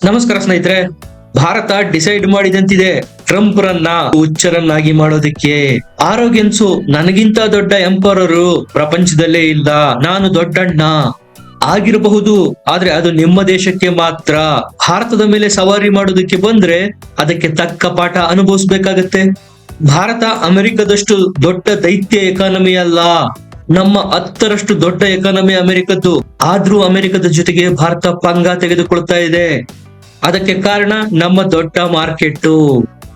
ನಮಸ್ಕಾರ ಸ್ನೇಹಿತರೆ, ಭಾರತ ಡಿಸೈಡ್ ಮಾಡಿದಂತಿದೆ ಟ್ರಂಪ್ ರನ್ನ ಹುಚ್ಚರನ್ನಾಗಿ ಮಾಡೋದಕ್ಕೆ. ಆರೋಗ್ಯನ್ಸು ನನಗಿಂತ ದೊಡ್ಡ ಎಂಪರರು ಪ್ರಪಂಚದಲ್ಲೇ ಇಲ್ಲ, ನಾನು ದೊಡ್ಡಣ್ಣ. ಆಗಿರಬಹುದು, ಆದ್ರೆ ಅದು ನಿಮ್ಮ ದೇಶಕ್ಕೆ ಮಾತ್ರ. ಭಾರತದ ಮೇಲೆ ಸವಾರಿ ಮಾಡೋದಕ್ಕೆ ಬಂದ್ರೆ ಅದಕ್ಕೆ ತಕ್ಕ ಪಾಠ ಅನುಭವಿಸ್ಬೇಕಾಗತ್ತೆ. ಭಾರತ ಅಮೆರಿಕದಷ್ಟು ದೊಡ್ಡ ದೈತ್ಯ ಎಕಾನಮಿ ಅಲ್ಲ, ನಮ್ಮ ಹತ್ತರಷ್ಟು ದೊಡ್ಡ ಎಕಾನಮಿ ಅಮೆರಿಕದ್ದು. ಆದ್ರೂ ಅಮೆರಿಕದ ಜೊತೆಗೆ ಭಾರತ ಪಂಗ ತೆಗೆದುಕೊಳ್ತಾ ಇದೆ. ಅದಕ್ಕೆ ಕಾರಣ ನಮ್ಮ ದೊಡ್ಡ ಮಾರ್ಕೆಟ್,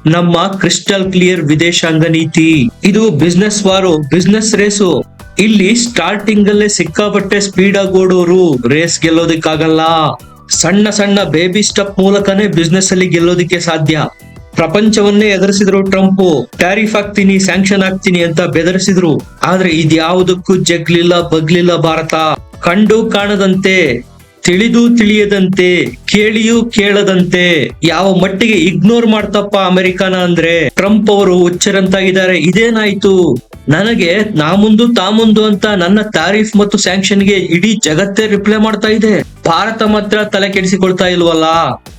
ನಮ್ಮ ಕ್ರಿಸ್ಟಲ್ ಕ್ಲಿಯರ್ ವಿದೇಶಾಂಗ ನೀತಿ. ಇದು ಬಿಸ್ನೆಸ್ ವಾರು ಬಿಸ್ನೆಸ್ ರೇಸು. ಇಲ್ಲಿ ಸ್ಟಾರ್ಟಿಂಗ್ ಅಲ್ಲೇ ಸಿಕ್ಕಾಪಟ್ಟೆ ಸ್ಪೀಡ್ ಆಗಿ ಓಡೋರು. ರೇಸ್ ಗೆಲ್ಲೋದಿಕ್ಕಾಗಲ್ಲ. ಸಣ್ಣ ಸಣ್ಣ ಬೇಬಿ ಸ್ಟೆಪ್ ಮೂಲಕನೇ ಬಿಸ್ನೆಸ್ ಅಲ್ಲಿ ಗೆಲ್ಲೋದಕ್ಕೆ ಸಾಧ್ಯ. ಪ್ರಪಂಚವನ್ನೇ ಎದುರಿಸಿದ್ರು ಟ್ರಂಪ್. ಟ್ಯಾರಿಫ್ ಹಾಕ್ತೀನಿ ಸ್ಯಾಂಕ್ಷನ್ ಹಾಕ್ತೀನಿ ಅಂತ ಬೆದರಿಸಿದ್ರು. ಆದ್ರೆ ಇದ್ಯಾವುದಕ್ಕೂ ಜಗ್ಲಿಲ್ಲ, ಬಗ್ಲಿಲ್ಲ ಭಾರತ. ಕಂಡು ಕಾಣದಂತೆ. ತಿಳಿದು ತಿಳಿಯದಂತೆ ಕೇಳಿಯೂ ಕೇಳದಂತೆ ಯಾವ ಮಟ್ಟಿಗೆ ಇಗ್ನೋರ್ ಮಾಡ್ತಪ್ಪ ಅಮೆರಿಕಾನ ಅಂದ್ರೆ? ಟ್ರಂಪ್ ಅವರು ಹುಚ್ಚರಂತಾಗಿದ್ದಾರೆ ಇದೇನಾಯ್ತು? ನನಗೆ ನಾ ಮುಂದು ತಾ ಮುಂದು ಅಂತ ನನ್ನ ತಾರೀಫ್ ಮತ್ತು ಸ್ಯಾಂಕ್ಷನ್ಗೆ ಇಡೀ ಜಗತ್ತೇ ರಿಪ್ಲೈ ಮಾಡ್ತಾ ಇದೆ. ಭಾರತ ಮಾತ್ರ ತಲೆ ಕೆಡಿಸಿಕೊಳ್ತಾ ಇಲ್ವಲ್ಲ?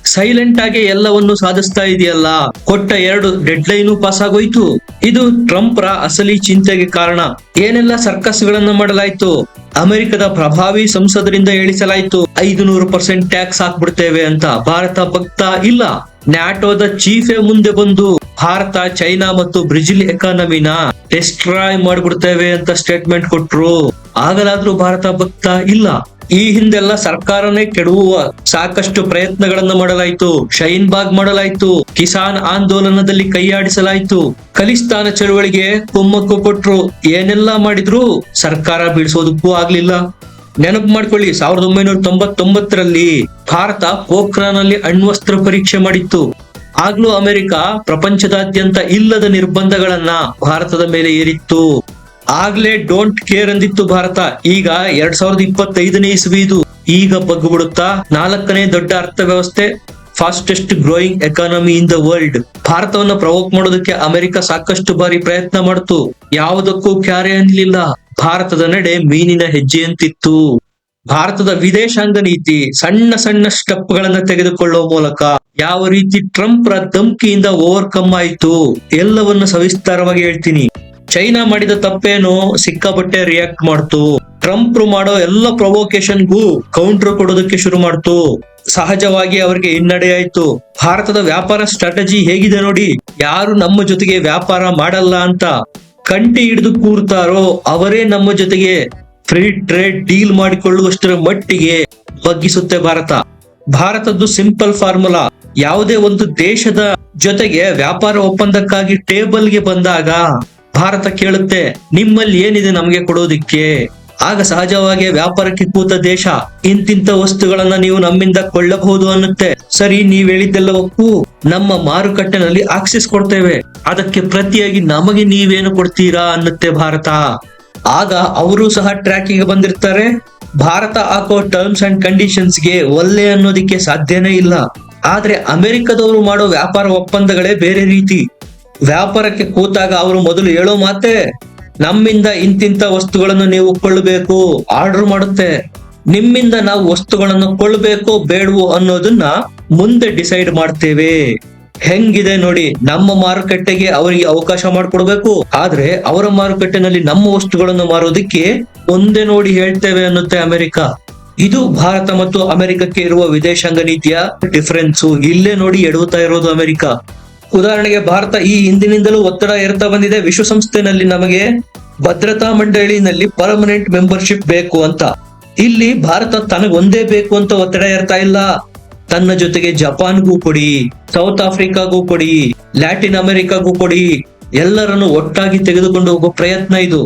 ಸೈಲೆಂಟ್ ಆಗಿ ಎಲ್ಲವನ್ನು ಸಾಧಿಸ್ತಾ ಇದೆಯಲ್ಲ? ಕೊಟ್ಟ ಎರಡು ಡೆಡ್ ಲೈನು ಪಾಸ್ ಆಗೋಯ್ತು. ಇದು ಟ್ರಂಪ್ ರ ಅಸಲಿ ಚಿಂತೆಗೆ ಕಾರಣ. ಏನೆಲ್ಲ ಸರ್ಕಸ್ ಗಳನ್ನ ಮಾಡಲಾಯ್ತು? ಅಮೆರಿಕದ ಪ್ರಭಾವಿ ಸಂಸದರಿಂದ ಹೇಳಿಸಲಾಯ್ತು ಐದು ನೂರು ಪರ್ಸೆಂಟ್ ಟ್ಯಾಕ್ಸ್ ಹಾಕ್ಬಿಡ್ತೇವೆ ಅಂತ. ಭಾರತ ಭಕ್ತ ಇಲ್ಲ. ನ್ಯಾಟೋದ ಚೀಫೇ ಮುಂದೆ ಬಂದು ಭಾರತ, ಚೈನಾ ಮತ್ತು ಬ್ರೆಜಿಲ್ ಎಕಾನಮಿನ ಡಿಸ್ಟ್ರಾಯ್ ಮಾಡ್ಬಿಡ್ತೇವೆ ಅಂತ ಸ್ಟೇಟ್ಮೆಂಟ್ ಕೊಟ್ರು. ಆಗಲಾದ್ರೂ ಭಾರತ ಭಕ್ತ ಇಲ್ಲ. ಈ ಹಿಂದೆಲ್ಲ ಸರ್ಕಾರನೇ ಕೆಡುವ ಸಾಕಷ್ಟು ಪ್ರಯತ್ನಗಳನ್ನ ಮಾಡಲಾಯ್ತು. ಶೈನ್ ಬಾಗ್ ಮಾಡಲಾಯಿತು. ಕಿಸಾನ್ ಆಂದೋಲನದಲ್ಲಿ ಕೈಯಾಡಿಸಲಾಯಿತು. ಖಲಿಸ್ತಾನ ಚಳುವಳಿಗೆ ಕುಮ್ಮಕ್ಕು ಕೊಟ್ರು. ಏನೆಲ್ಲ ಮಾಡಿದ್ರು ಸರ್ಕಾರ ಬೀಳಿಸೋದಕ್ಕೂ ಆಗ್ಲಿಲ್ಲ. ನೆನಪು ಮಾಡ್ಕೊಳ್ಳಿ, ಸಾವಿರದ ಒಂಬೈನೂರ ತೊಂಬತ್ತೊಂಬತ್ತರಲ್ಲಿ ಭಾರತ ಪೋಖ್ರಾನಲ್ಲಿ ಅಣ್ವಸ್ತ್ರ ಪರೀಕ್ಷೆ ಮಾಡಿತ್ತು. ಆಗ್ಲೂ ಅಮೆರಿಕ ಪ್ರಪಂಚದಾದ್ಯಂತ ಇಲ್ಲದ ನಿರ್ಬಂಧಗಳನ್ನ ಭಾರತದ ಮೇಲೆ ಏರಿತ್ತು. ಆಗ್ಲೇ ಡೋಂಟ್ ಕೇರ್ ಅಂದಿತ್ತು ಭಾರತ. ಈಗ ಎರಡ್ ಸಾವಿರದ ಇಪ್ಪತ್ತೈದನೇ ಇಸ್ವಿ ಈಗ ಬಗ್ಗುಬಿಡುತ್ತಾ ನಾಲ್ಕನೇ ದೊಡ್ಡ ಅರ್ಥವ್ಯವಸ್ಥೆ fastest growing economy in the world ಭಾರತವನ್ನ ಪ್ರವೋಕ್ ಮಾಡೋದಕ್ಕೆ ಅಮೆರಿಕ ಸಾಕಷ್ಟು ಬಾರಿ ಪ್ರಯತ್ನ ಮಾಡ್ತು. ಯಾವುದಕ್ಕೂ ಕ್ಯಾರೆ ಅನ್ಲಿಲ್ಲ ಭಾರತದ ನಡೆ ಮೀನಿನ ಹೆಜ್ಜೆಯಂತಿತ್ತು. ಭಾರತದ ವಿದೇಶಾಂಗ ನೀತಿ ಸಣ್ಣ ಸಣ್ಣ ಸ್ಟೆಪ್ ಗಳನ್ನ ತೆಗೆದುಕೊಳ್ಳುವ ಮೂಲಕ ಯಾವ ರೀತಿ ಟ್ರಂಪ್ ರ ಧಮ್ಕಿಯಿಂದ ಓವರ್ಕಮ್ ಆಯ್ತು ಎಲ್ಲವನ್ನ ಸವಿಸ್ತಾರವಾಗಿ ಹೇಳ್ತೀನಿ. ಚೈನಾ ಮಾಡಿದ ತಪ್ಪೇನು ಸಿಕ್ಕಾಪಟ್ಟೆ ರಿಯಾಕ್ಟ್ ಮಾಡ್ತು. ಟ್ರಂಪ್ ಮಾಡೋ ಎಲ್ಲ ಪ್ರೊವೊಕೇಶನ್ಗೂ ಕೌಂಟರ್ ಕೊಡೋದಕ್ಕೆ ಶುರು ಮಾಡ್ತು. ಸಹಜವಾಗಿ ಅವರಿಗೆ ಹಿನ್ನಡೆ ಆಯ್ತು. ಭಾರತದ ವ್ಯಾಪಾರ ಸ್ಟ್ರಾಟಜಿ ಹೇಗಿದೆ ನೋಡಿ, ಯಾರು ನಮ್ಮ ಜೊತೆಗೆ ವ್ಯಾಪಾರ ಮಾಡಲ್ಲ ಅಂತ ಕಂಟಿ ಹಿಡಿದು ಕೂರ್ತಾರೋ ಅವರೇ ನಮ್ಮ ಜೊತೆಗೆ ಫ್ರೀ ಟ್ರೇಡ್ ಡೀಲ್ ಮಾಡಿಕೊಳ್ಳುವಷ್ಟರ ಮಟ್ಟಿಗೆ ಬಗ್ಗಿಸುತ್ತೆ ಭಾರತ. ಭಾರತದ್ದು ಸಿಂಪಲ್ ಫಾರ್ಮುಲಾ. ಯಾವುದೇ ಒಂದು ದೇಶದ ಜೊತೆಗೆ ವ್ಯಾಪಾರ ಒಪ್ಪಂದಕ್ಕಾಗಿ ಟೇಬಲ್ಗೆ ಬಂದಾಗ ಭಾರತ ಕೇಳುತ್ತೆ, ನಿಮ್ಮಲ್ಲಿ ಏನಿದೆ ನಮಗೆ ಕೊಡೋದಿಕ್ಕೆ. ಆಗ ಸಹಜವಾಗಿ ವ್ಯಾಪಾರಕ್ಕೆ ಕೂತ ದೇಶ, ಇಂತಿಂತ ವಸ್ತುಗಳನ್ನ ನೀವು ನಮ್ಮಿಂದ ಕೊಳ್ಳಬಹುದು ಅನ್ನುತ್ತೆ. ಸರಿ, ನೀವ್ ಹೇಳಿದ್ದೆಲ್ಲ ಒಪ್ಪು. ನಮ್ಮ ಮಾರುಕಟ್ಟೆನಲ್ಲಿ ಆಕ್ಸೆಸ್ ಕೊಡ್ತೇವೆ. ಅದಕ್ಕೆ ಪ್ರತಿಯಾಗಿ ನಮಗೆ ನೀವೇನು ಕೊಡ್ತೀರಾ ಅನ್ನುತ್ತೆ ಭಾರತ. ಆಗ ಅವರು ಸಹ ಟ್ರ್ಯಾಕಿಂಗ್ ಬಂದಿರ್ತಾರೆ. ಭಾರತ ಹಾಕೋ ಟರ್ಮ್ಸ್ ಅಂಡ್ ಕಂಡೀಷನ್ಸ್ಗೆ ಒಲ್ಲೆ ಅನ್ನೋದಕ್ಕೆ ಸಾಧ್ಯನೇ ಇಲ್ಲ. ಆದ್ರೆ ಅಮೆರಿಕದವರು ಮಾಡೋ ವ್ಯಾಪಾರ ಒಪ್ಪಂದಗಳೇ ಬೇರೆ ರೀತಿ. ವ್ಯಾಪಾರಕ್ಕೆ ಕೂತಾಗ ಅವರು ಮೊದಲು ಹೇಳೋ ಮಾತೆ, ನಮ್ಮಿಂದ ಇಂತಿಂತ ವಸ್ತುಗಳನ್ನು ನೀವು ಕೊಳ್ಳಬೇಕು ಆರ್ಡರ್ ಮಾಡುತ್ತೆ. ನಿಮ್ಮಿಂದ ನಾವು ವಸ್ತುಗಳನ್ನು ಕೊಳ್ಳಬೇಕು ಬೇಡವೋ ಅನ್ನೋದನ್ನ ಮುಂದೆ ಡಿಸೈಡ್ ಮಾಡ್ತೇವೆ. ಹೆಂಗಿದೆ ನೋಡಿ ನಮ್ಮ ಮಾರುಕಟ್ಟೆಗೆ ಅವರಿಗೆ ಅವಕಾಶ ಮಾಡಿಕೊಡ್ಬೇಕು. ಆದ್ರೆ ಅವರ ಮಾರುಕಟ್ಟೆನಲ್ಲಿ ನಮ್ಮ ವಸ್ತುಗಳನ್ನು ಮಾರೋದಿಕ್ಕೆ ಒಂದೇ ನೋಡಿ ಹೇಳ್ತೇವೆ ಅನ್ನುತ್ತೆ ಅಮೆರಿಕ. ಇದು ಭಾರತ ಮತ್ತು ಅಮೆರಿಕಕ್ಕೆ ಇರುವ ವಿದೇಶಾಂಗ ನೀತಿಯ ಡಿಫರೆನ್ಸ್ ಇಲ್ಲೇ ನೋಡಿ ಎಡುತ್ತಾ ಇರೋದು ಅಮೆರಿಕ. ಉದಾಹರಣೆಗೆ ಭಾರತ ಈ ಹಿಂದಿನಿಂದಲೂ ಒತ್ತಡ ಏರ್ತಾ ಬಂದಿದೆ. ವಿಶ್ವಸಂಸ್ಥೆನಲ್ಲಿ ನಮಗೆ ಭದ್ರತಾ ಮಂಡಳಿನಲ್ಲಿ ಪರ್ಮನೆಂಟ್ ಮೆಂಬರ್ಶಿಪ್ ಬೇಕು ಅಂತ. ಇಲ್ಲಿ ಭಾರತ ತನಗೊಂದೇ ಬೇಕು ಅಂತ ಒತ್ತಡ ಏರ್ತಾ ಇಲ್ಲ. ತನ್ನ ಜೊತೆಗೆ ಜಪಾನ್ಗೂ ಕೊಡಿ, ಸೌತ್ ಆಫ್ರಿಕಾಗೂ ಕೊಡಿ, ಲ್ಯಾಟಿನ್ ಅಮೆರಿಕಾಗೂ ಕೊಡಿ, ಎಲ್ಲರನ್ನು ಒಟ್ಟಾಗಿ ತೆಗೆದುಕೊಂಡು ಹೋಗೋ ಪ್ರಯತ್ನ ಇದು.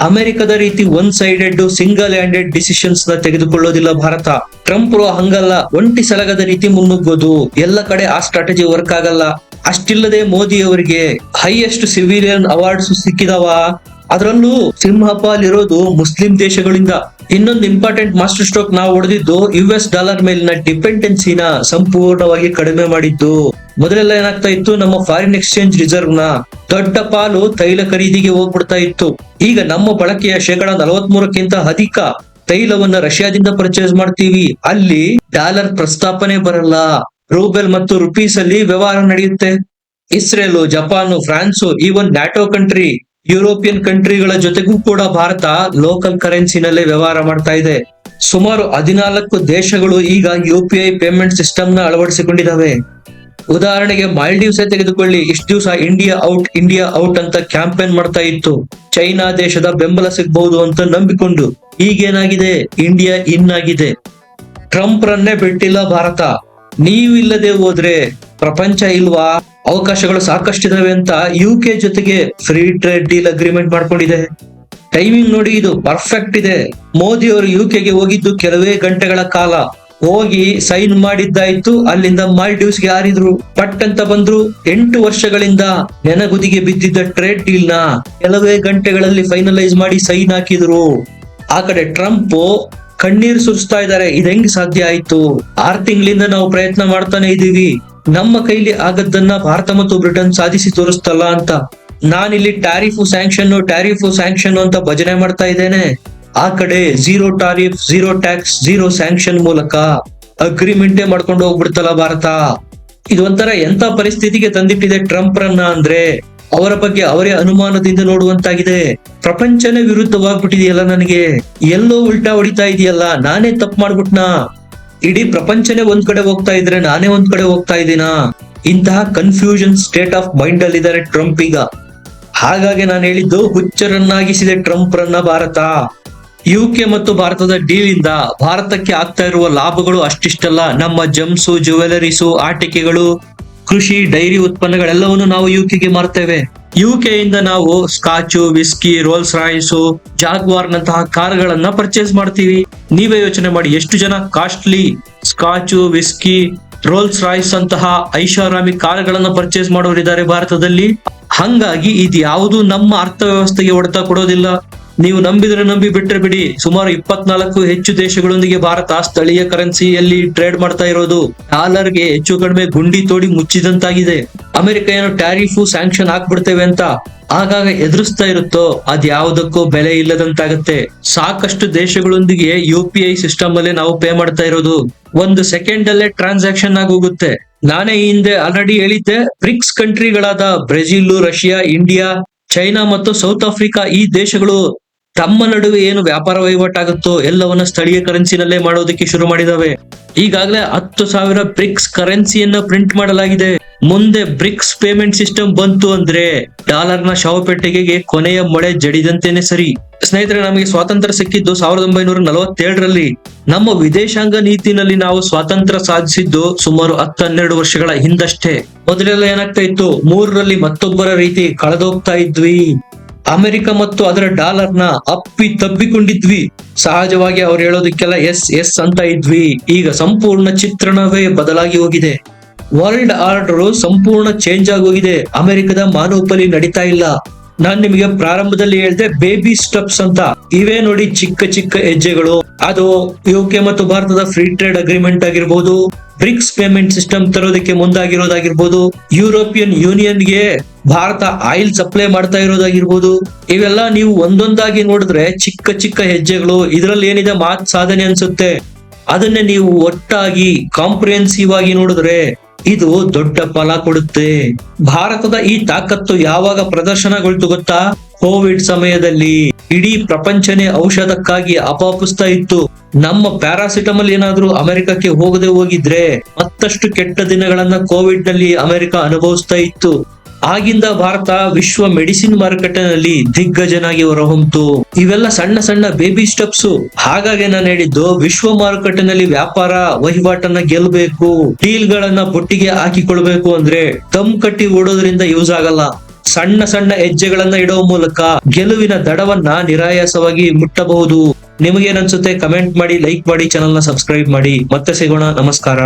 ಅಮೆರಿಕದ ರೀತಿ ಒನ್ ಸೈಡೆಡ್ ಸಿಂಗಲ್ ಹ್ಯಾಂಡೆಡ್ ಡಿಸಿಷನ್ಸ್ನ ತೆಗೆದುಕೊಳ್ಳೋದಿಲ್ಲ ಭಾರತ. ಟ್ರಂಪ್ ಹಂಗಲ್ಲ, ಒಂಟಿ ಸಲಗದ ರೀತಿ ಮುನ್ನುಗ್ಗೋದು. ಎಲ್ಲ ಕಡೆ ಆ ಸ್ಟ್ರಾಟಜಿ ವರ್ಕ್ ಆಗಲ್ಲ. ಅಷ್ಟಿಲ್ಲದೆ ಮೋದಿ ಅವರಿಗೆ ಹೈಯೆಸ್ಟ್ ಸಿವಿಲಿಯನ್ ಅವಾರ್ಡ್ಸ್ ಸಿಕ್ಕಿದವ? ಅದರಲ್ಲೂ ಸಿಂಹಪಾಲ್ ಇರೋದು ಮುಸ್ಲಿಂ ದೇಶಗಳಿಂದ. ಇನ್ನೊಂದು ಇಂಪಾರ್ಟೆಂಟ್ ಮಾಸ್ಟರ್ ಸ್ಟ್ರೋಕ್ ನಾವು ಹೊಡೆದಿದ್ದು ಯು ಎಸ್ ಡಾಲರ್ ಮೇಲಿನ ಡಿಪೆಂಡೆನ್ಸಿನ ಸಂಪೂರ್ಣವಾಗಿ ಕಡಿಮೆ ಮಾಡಿದ್ದು. ಮೊದಲೆಲ್ಲ ಏನಾಗ್ತಾ ಇತ್ತು? ನಮ್ಮ ಫಾರಿನ್ ಎಕ್ಸ್ಚೇಂಜ್ ರಿಸರ್ವ್ನ ದೊಡ್ಡ ಪಾಲು ತೈಲ ಖರೀದಿಗೆ ಹೋಗ್ಬಿಡ್ತಾ ಇತ್ತು. ಈಗ ನಮ್ಮ ಬಳಕೆಯ ಶೇಕಡ ನಲವತ್ ಮೂರಕ್ಕಿಂತ ಅಧಿಕ ತೈಲವನ್ನ ರಷ್ಯಾದಿಂದ ಪರ್ಚೇಸ್ ಮಾಡ್ತೀವಿ. ಅಲ್ಲಿ ಡಾಲರ್ ಪ್ರಸ್ತಾಪನೆ ಬರಲ್ಲ. ರೂಬೆಲ್ ಮತ್ತು ರುಪೀಸ್ ಅಲ್ಲಿ ವ್ಯವಹಾರ ನಡೆಯುತ್ತೆ. Israel, Japan, France even NATO country European ಕಂಟ್ರಿಗಳ ಜೊತೆಗೂ ಕೂಡ ಭಾರತ ಲೋಕಲ್ ಕರೆನ್ಸಿನಲ್ಲೇ ವ್ಯವಹಾರ ಮಾಡ್ತಾ ಇದೆ. ಸುಮಾರು ಹದಿನಾಲ್ಕು ದೇಶಗಳು ಈಗ ಯು ಪಿ ಐ ಪೇಮೆಂಟ್ ಸಿಸ್ಟಮ್ನ ಅಳವಡಿಸಿಕೊಂಡಿದ್ದಾವೆ. ಉದಾಹರಣೆಗೆ ಮಾಲ್ಡೀವ್ಸ್ ತೆಗೆದುಕೊಳ್ಳಿ, ಇಷ್ಟು ದಿವಸ ಇಂಡಿಯಾ ಔಟ್ ಇಂಡಿಯಾ ಔಟ್ ಅಂತ ಕ್ಯಾಂಪೇನ್ ಮಾಡ್ತಾ ಇತ್ತು. ಚೈನಾ ದೇಶದ ಬೆಂಬಲ ಸಿಗಬಹುದು ಅಂತ ನಂಬಿಕೊಂಡು ಈಗೇನಾಗಿದೆ? ಇಂಡಿಯಾ ಇನ್ ಆಗಿದೆ. ಟ್ರಂಪ್ ರನ್ನೇ ಬಿಟ್ಟಿಲ್ಲ ಭಾರತ. ನೀವಿಲ್ಲದೆ ಹೋದ್ರೆ ಪ್ರಪಂಚ ಇಲ್ವಾ? ಅವಕಾಶಗಳು ಸಾಕಷ್ಟು ಇದಾವೆ ಅಂತ ಯು ಕೆ ಜೊತೆಗೆ ಫ್ರೀ ಟ್ರೇಡ್ ಡೀಲ್ ಅಗ್ರಿಮೆಂಟ್ ಮಾಡ್ಕೊಂಡಿದೆ. ಟೈಮಿಂಗ್ ನೋಡಿ ಇದು ಪರ್ಫೆಕ್ಟ್ ಇದೆ. ಮೋದಿ ಅವರು ಯು ಕೆಗೆ ಹೋಗಿದ್ದು ಕೆಲವೇ ಗಂಟೆಗಳ ಕಾಲ. ಹೋಗಿ ಸೈನ್ ಮಾಡಿದ್ದಾಯ್ತು, ಅಲ್ಲಿಂದ ಮಾಲ್ಡೀವ್ಸ್ಗೆ ಹಾರಿದ್ರು. ಪಟ್ ಅಂತ ಬಂದ್ರು. ಎಂಟು ವರ್ಷಗಳಿಂದ ನೆನಗುದಿಗೆ ಬಿದ್ದಿದ್ದ ಟ್ರೇಡ್ ಡೀಲ್ನ ಕೆಲವೇ ಗಂಟೆಗಳಲ್ಲಿ ಫೈನಲೈಸ್ ಮಾಡಿ ಸೈನ್ ಹಾಕಿದ್ರು. ಆ ಕಡೆ ಟ್ರಂಪ್ ಕಣ್ಣೀರ್ ಸುರಿಸ್ತಾ ಇದ್ದಾರೆ. ಇದು ಹೆಂಗ್ ಸಾಧ್ಯ ಆಯ್ತು? ಆರ್ ತಿಂಗಳಿಂದ ನಾವು ಪ್ರಯತ್ನ ಮಾಡ್ತಾನೆ ಇದೀವಿ. ನಮ್ಮ ಕೈಲಿ ಆಗದ್ದನ್ನ ಭಾರತ ಮತ್ತು ಬ್ರಿಟನ್ ಸಾಧಿಸಿ ತೋರಿಸ್ತಲ್ಲ ಅಂತ. ನಾನಿಲ್ಲಿ ಟ್ಯಾರಿಫು ಸ್ಯಾಂಕ್ಷನ್ ಟ್ಯಾರಿಫು ಸ್ಯಾಂಕ್ಷನ್ ಅಂತ ಭಜನೆ ಮಾಡ್ತಾ ಇದ್ದೇನೆ. ಆ ಕಡೆ zero tariff zero tax, zero sanction ಮೂಲಕ ಅಗ್ರಿಮೆಂಟೇ ಮಾಡ್ಕೊಂಡು ಹೋಗ್ಬಿಡ್ತಲ್ಲ ಭಾರತ. ಇದೊಂಥರ ಎಂತ ಪರಿಸ್ಥಿತಿಗೆ ತಂದಿಟ್ಟಿದೆ ಟ್ರಂಪ್ ರನ್ನ ಅಂದ್ರೆ? ಅವರ ಬಗ್ಗೆ ಅವರೇ ಅನುಮಾನದಿಂದ ನೋಡುವಂತಾಗಿದೆ. ಪ್ರಪಂಚನೇ ವಿರುದ್ಧವಾಗ್ಬಿಟ್ಟಿದೆಯಲ್ಲ ನನಗೆ. ಎಲ್ಲೋ ಉಲ್ಟಾ ಹೊಡಿತಾ ಇದೆಯಲ್ಲ, ನಾನೇ ತಪ್ಪು ಮಾಡ್ಬಿಟ್ನಾ? ಇಡೀ ಪ್ರಪಂಚನೇ ಒಂದ್ ಕಡೆ ಹೋಗ್ತಾ ಇದ್ರೆ ನಾನೇ ಒಂದ್ ಕಡೆ ಹೋಗ್ತಾ ಇದ್ದೀನಾ? ಇಂತಹ ಕನ್ಫ್ಯೂಷನ್ ಸ್ಟೇಟ್ ಆಫ್ ಮೈಂಡ್ ಅಲ್ಲಿ ಇದ್ದಾರೆ ಟ್ರಂಪ್ ಈಗ. ಹಾಗಾಗಿ ನಾನು ಹೇಳಿದ್ದು ಹುಚ್ಚರನ್ನಾಗಿಸಿದೆ ಟ್ರಂಪ್ ರನ್ನ ಭಾರತ. ಯು ಕೆ ಮತ್ತು ಭಾರತದ ಡೀಲ್ ಇಂದ ಭಾರತಕ್ಕೆ ಆಗ್ತಾ ಇರುವ ಲಾಭಗಳು ಅಷ್ಟಿಷ್ಟಲ್ಲ. ನಮ್ಮ ಜಮ್ಸು ಜುವೆಲರೀಸು ಆಟಿಕೆಗಳು, ಕೃಷಿ, ಡೈರಿ ಉತ್ಪನ್ನಗಳೆಲ್ಲವನ್ನು ನಾವು ಯು ಕೆಗೆ ಮಾರ್ತೇವೆ. ಯುಕೆ ಇಂದ ನಾವು scotch whisky Rolls Royce Jaguar ನಂತಹ ಕಾರ್ಗಳನ್ನ ಪರ್ಚೇಸ್ ಮಾಡ್ತೀವಿ. ನೀವೇ ಯೋಚನೆ ಮಾಡಿ ಎಷ್ಟು ಜನ costly scotch whisky Rolls Royce ಅಂತಹ ಐಷಾರಾಮಿ ಕಾರುಗಳನ್ನ ಪರ್ಚೇಸ್ ಮಾಡೋರಿದ್ದಾರೆ ಭಾರತದಲ್ಲಿ. ಹಂಗಾಗಿ ಇದು ಯಾವುದು ನಮ್ಮ ಅರ್ಥವ್ಯವಸ್ಥೆಗೆ ಹೊಡೆತ ಕೊಡೋದಿಲ್ಲ. ನೀವು ನಂಬಿದ್ರೆ ನಂಬಿ ಬಿಟ್ರೆ ಬಿಡಿ. ಸುಮಾರು ಇಪ್ಪತ್ನಾಲ್ಕು ಹೆಚ್ಚು ದೇಶಗಳೊಂದಿಗೆ ಭಾರತ ಸ್ಥಳೀಯ ಕರೆನ್ಸಿಯಲ್ಲಿ ಟ್ರೇಡ್ ಮಾಡ್ತಾ ಇರೋದು. ಡಾಲರ್ಗೆ ಹೆಚ್ಚು ಕಡಿಮೆ ಗುಂಡಿ ತೋಡಿ ಮುಚ್ಚಿದಂತಾಗಿದೆ. ಅಮೆರಿಕ ಏನು ಟ್ಯಾರಿಫ್ ಸ್ಯಾಂಕ್ಷನ್ ಹಾಕ್ಬಿಡ್ತೇವೆ ಅಂತ ಆಗಾಗ ಎದುರಿಸ್ತಾ ಇರುತ್ತೋ ಅದ್ ಯಾವುದಕ್ಕೂ ಬೆಲೆ ಇಲ್ಲದಂತಾಗತ್ತೆ. ಸಾಕಷ್ಟು ದೇಶಗಳೊಂದಿಗೆ ಯು ಪಿ ಐ ಸಿಸ್ಟಮ್ ಅಲ್ಲೇ ನಾವು ಪೇ ಮಾಡ್ತಾ ಇರೋದು. ಒಂದು ಸೆಕೆಂಡ್ ಅಲ್ಲೇ ಟ್ರಾನ್ಸಾಕ್ಷನ್ ಆಗಿ ಹೋಗುತ್ತೆ ನಾನೇ ಈ ಹಿಂದೆ ಆಲ್ರೆಡಿ ಹೇಳಿದ್ದೆ, ಬ್ರಿಕ್ಸ್ ಕಂಟ್ರಿಗಳಾದ ಬ್ರೆಜಿಲ್, ರಷ್ಯಾ, ಇಂಡಿಯಾ, ಚೈನಾ ಮತ್ತು ಸೌತ್ ಆಫ್ರಿಕಾ ಈ ದೇಶಗಳು ತಮ್ಮ ನಡುವೆ ಏನು ವ್ಯಾಪಾರ ವಹಿವಾಟಾಗುತ್ತೋ ಎಲ್ಲವನ್ನ ಸ್ಥಳೀಯ ಕರೆನ್ಸಿನಲ್ಲೇ ಮಾಡೋದಕ್ಕೆ ಶುರು ಮಾಡಿದಾವೆ. ಈಗಾಗಲೇ ಹತ್ತು ಸಾವಿರ ಬ್ರಿಕ್ಸ್ ಕರೆನ್ಸಿಯನ್ನ ಪ್ರಿಂಟ್ ಮಾಡಲಾಗಿದೆ. ಮುಂದೆ ಬ್ರಿಕ್ಸ್ ಪೇಮೆಂಟ್ ಸಿಸ್ಟಮ್ ಬಂತು ಅಂದ್ರೆ ಡಾಲರ್ನ ಶವಪೆಟ್ಟಿಗೆಗೆ ಕೊನೆಯ ಮಳೆ ಜಡಿದಂತೇನೆ ಸರಿ. ಸ್ನೇಹಿತರೆ, ನಮಗೆ ಸ್ವಾತಂತ್ರ್ಯ ಸಿಕ್ಕಿದ್ದು ಸಾವಿರದ ಒಂಬೈನೂರ ನಲವತ್ತೇಳರಲ್ಲಿ. ನಮ್ಮ ವಿದೇಶಾಂಗ ನೀತಿನಲ್ಲಿ ನಾವು ಸ್ವಾತಂತ್ರ್ಯ ಸಾಧಿಸಿದ್ದು ಸುಮಾರು ಹನ್ನೆರಡು ವರ್ಷಗಳ ಹಿಂದಷ್ಟೇ. ಮೊದಲೆಲ್ಲ ಏನಾಗ್ತಾ ಇತ್ತು? ಮೂರರಲ್ಲಿ ಮತ್ತೊಬ್ಬರ ರೀತಿ ಕಳೆದೋಗ್ತಾ ಇದ್ವಿ. ಅಮೆರಿಕ ಮತ್ತು ಅದರ ಡಾಲರ್ನ ಅಪ್ಪಿ ತಬ್ಬಿಕೊಂಡಿದ್ವಿ. ಸಹಜವಾಗಿ ಅವ್ರು ಹೇಳೋದಕ್ಕೆಲ್ಲ ಎಸ್ ಎಸ್ ಅಂತ ಇದ್ವಿ. ಈಗ ಸಂಪೂರ್ಣ ಚಿತ್ರಣವೇ ಬದಲಾಗಿ ಹೋಗಿದೆ. ವರ್ಲ್ಡ್ ಆರ್ಡರ್ ಸಂಪೂರ್ಣ ಚೇಂಜ್ ಆಗಿ ಹೋಗಿದೆ ಅಮೆರಿಕದ ಮಾನೋಪಲಿ ನಡೀತಾ ಇಲ್ಲ. ನಾನ್ ನಿಮಗೆ ಪ್ರಾರಂಭದಲ್ಲಿ ಹೇಳ್ದೆ ಬೇಬಿ ಸ್ಟೆಪ್ಸ್ ಅಂತ. ಇವೇ ನೋಡಿ ಚಿಕ್ಕ ಚಿಕ್ಕ ಹೆಜ್ಜೆಗಳು. ಅದು ಯುಕೆ ಮತ್ತು ಭಾರತದ ಫ್ರೀ ಟ್ರೇಡ್ ಅಗ್ರಿಮೆಂಟ್ ಆಗಿರ್ಬೋದು. ಬ್ರಿಕ್ಸ್ ಪೇಮೆಂಟ್ ಸಿಸ್ಟಮ್ ತರೋದಕ್ಕೆ ಮುಂದಾಗಿರೋದಾಗಿರ್ಬೋದು, ಯುರೋಪಿಯನ್ ಯೂನಿಯನ್ಗೆ ಭಾರತ ಆಯಿಲ್ ಸಪ್ಲೈ ಮಾಡ್ತಾ ಇರೋದಾಗಿರ್ಬೋದು, ಇವೆಲ್ಲ ನೀವು ಒಂದೊಂದಾಗಿ ನೋಡಿದ್ರೆ ಚಿಕ್ಕ ಚಿಕ್ಕ ಹೆಜ್ಜೆಗಳು, ಇದರಲ್ಲಿ ಏನಿದೆ ಮಾತ್ ಸಾಧನೆ ಅನ್ಸುತ್ತೆ. ಅದನ್ನೇ ನೀವು ಒಟ್ಟಾಗಿ ಕಾಂಪ್ರಿಹೆನ್ಸಿವ್ ಆಗಿ ನೋಡಿದ್ರೆ ಇದು ದೊಡ್ಡ ಫಲ ಕೊಡುತ್ತೆ. ಭಾರತದ ಈ ತಾಕತ್ತು ಯಾವಾಗ ಪ್ರದರ್ಶನಗೊಳ್ತು ಗೊತ್ತಾ? ಕೋವಿಡ್ ಸಮಯದಲ್ಲಿ ಇಡೀ ಪ್ರಪಂಚನೇ ಔಷಧಕ್ಕಾಗಿ ಅಪಾಪಿಸ್ತಾ ಇತ್ತು. ನಮ್ಮ ಪ್ಯಾರಾಸಿಟಮಲ್ ಏನಾದ್ರೂ ಅಮೆರಿಕಕ್ಕೆ ಹೋಗದೆ ಹೋಗಿದ್ರೆ ಮತ್ತಷ್ಟು ಕೆಟ್ಟ ದಿನಗಳನ್ನ ಕೋವಿಡ್ನಲ್ಲಿ ಅಮೆರಿಕ ಅನುಭವಿಸ್ತಾ ಇತ್ತು. ಆಗಿಂದ ಭಾರತ ವಿಶ್ವ ಮೆಡಿಸಿನ್ ಮಾರುಕಟ್ಟೆನಲ್ಲಿ ದಿಗ್ಗಜನಾಗಿ ಹೊರಹೊಮ್ತು. ಇವೆಲ್ಲ ಸಣ್ಣ ಸಣ್ಣ ಬೇಬಿ ಸ್ಟೆಪ್ಸ್. ಹಾಗಾಗಿ ನಾನು ಹೇಳಿದ್ದು, ವಿಶ್ವ ಮಾರುಕಟ್ಟೆನಲ್ಲಿ ವ್ಯಾಪಾರ ವಹಿವಾಟನ್ನ ಗೆಲ್ಲಬೇಕು ಡೀಲ್ ಗಳನ್ನ ಬೊಟ್ಟಿಗೆ ಹಾಕಿಕೊಳ್ಬೇಕು ಅಂದ್ರೆ ತಮ್ ಕಟ್ಟಿ ಓಡೋದ್ರಿಂದ ಯೂಸ್ ಆಗಲ್ಲ. ಸಣ್ಣ ಸಣ್ಣ ಹೆಜ್ಜೆಗಳನ್ನ ಇಡುವ ಮೂಲಕ ಗೆಲುವಿನ ದಡವನ್ನ ನಿರಾಯಾಸವಾಗಿ ಮುಟ್ಟಬಹುದು. ನಿಮಗೇನನ್ಸುತ್ತೆ ಕಮೆಂಟ್ ಮಾಡಿ ಲೈಕ್ ಮಾಡಿ ಚಾನಲ್ನ ಸಬ್ಸ್ಕ್ರೈಬ್ ಮಾಡಿ. ಮತ್ತೆ ಸಿಗೋಣ ನಮಸ್ಕಾರ.